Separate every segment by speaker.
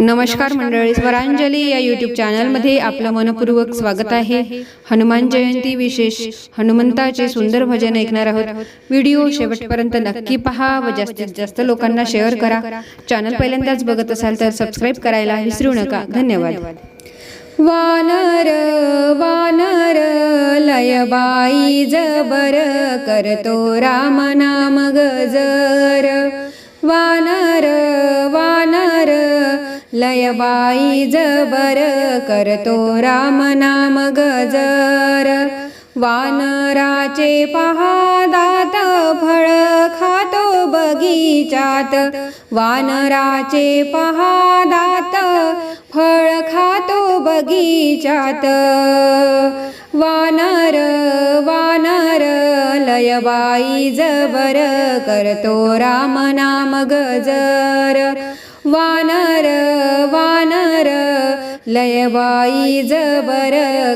Speaker 1: नमस्कार मंडळी स्वरांजली या यूट्यूब चॅनलमध्ये आपलं मनपूर्वक स्वागत आहे. हनुमान जयंती विशेष हनुमंताचे सुंदर भजन ऐकणार आहोत. व्हिडिओ शेवटपर्यंत नक्की पहा व जास्तीत जास्त लोकांना शेअर करा. चॅनल पहिल्यांदाच बघत असाल तर सबस्क्राईब करायला विसरू नका. धन्यवाद. वानर वानर लयबाई जबर करतो राम नाम गजर लयबाई जबर करतो राम नाम गजर. वानराचे पहा दात फळ खातो बगीचात. वानराचे पहा दात फळ खातो बगीचात. वानर वानर लयबाई जबर करतो राम नाम गजर. वानर वानर लयबाई जबर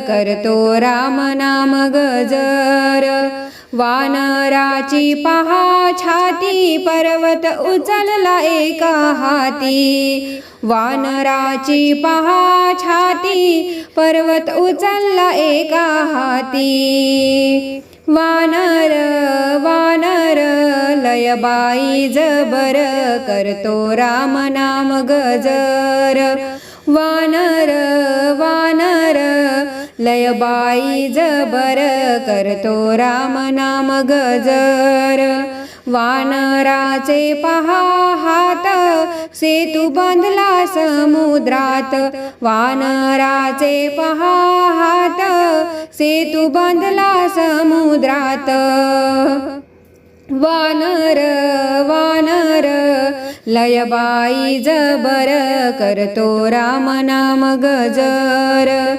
Speaker 1: करतो राम नाम गजर. वानराची पहा छाती पर्वत उचलला एका हाती. वानराची पहा छाती पर्वत उचलला एका हाती. वानर वानर बाई जबर करतो राम नाम गजर. वानर वानर लय बाई जबर करतो राम नाम गजर. वानराचे पहा हात सेतू बांधला समुद्रात. वानराचे पहा हात सेतू बांधला समुद्रात. वानर लयबाई जबर करतो राम नाम गजर.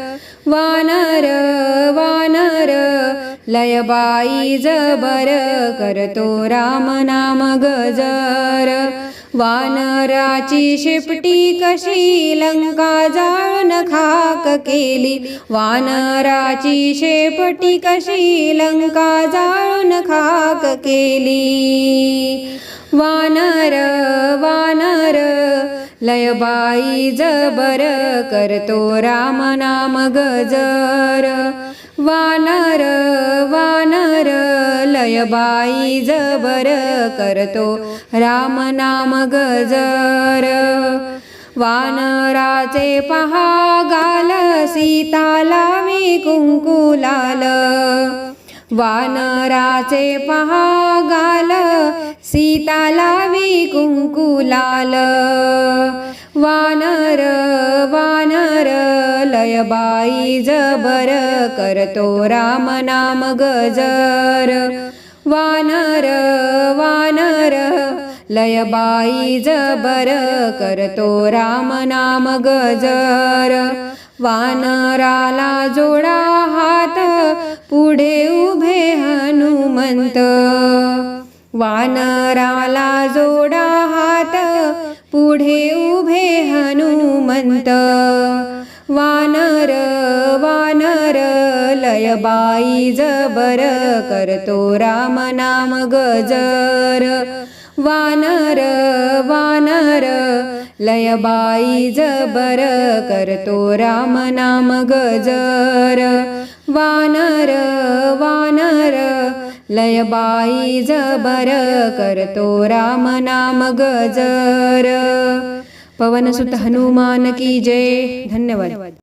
Speaker 1: वानर वानर लयबाई जबर करतो राम नाम गजर. वानराची शिपटी कशी लंका जा खाक केली. वानराची शेपटी कशी लंका जाळून खाक केली. वानर वानर लयबाई जबर करतो राम नाम गजर. वानर वानर लयबाई जबर करतो राम नाम गजर. वानराचे पहा गाल सीताला मी कुंकुलाल. वानराचे पहा गाल सीताला मी कुंकुलाल. वानर वानर लयबाई जबर करतो राम नाम गजर. वानर लयबाई जबर करतो राम नाम गजर. वानराला जोडा हात पुढे उभे हनुमंत. वानराला जोडा हात पुढे उभे हनुमंत. वानर वानर लयबाई जबर करतो राम नाम गजर. वानर वानर लयबाई जबर करतो राम नाम गजर. वानर वानर लयबाई जबर करतो राम नाम गजर. पवनसुत हनुमान की जय. धन्यवाद.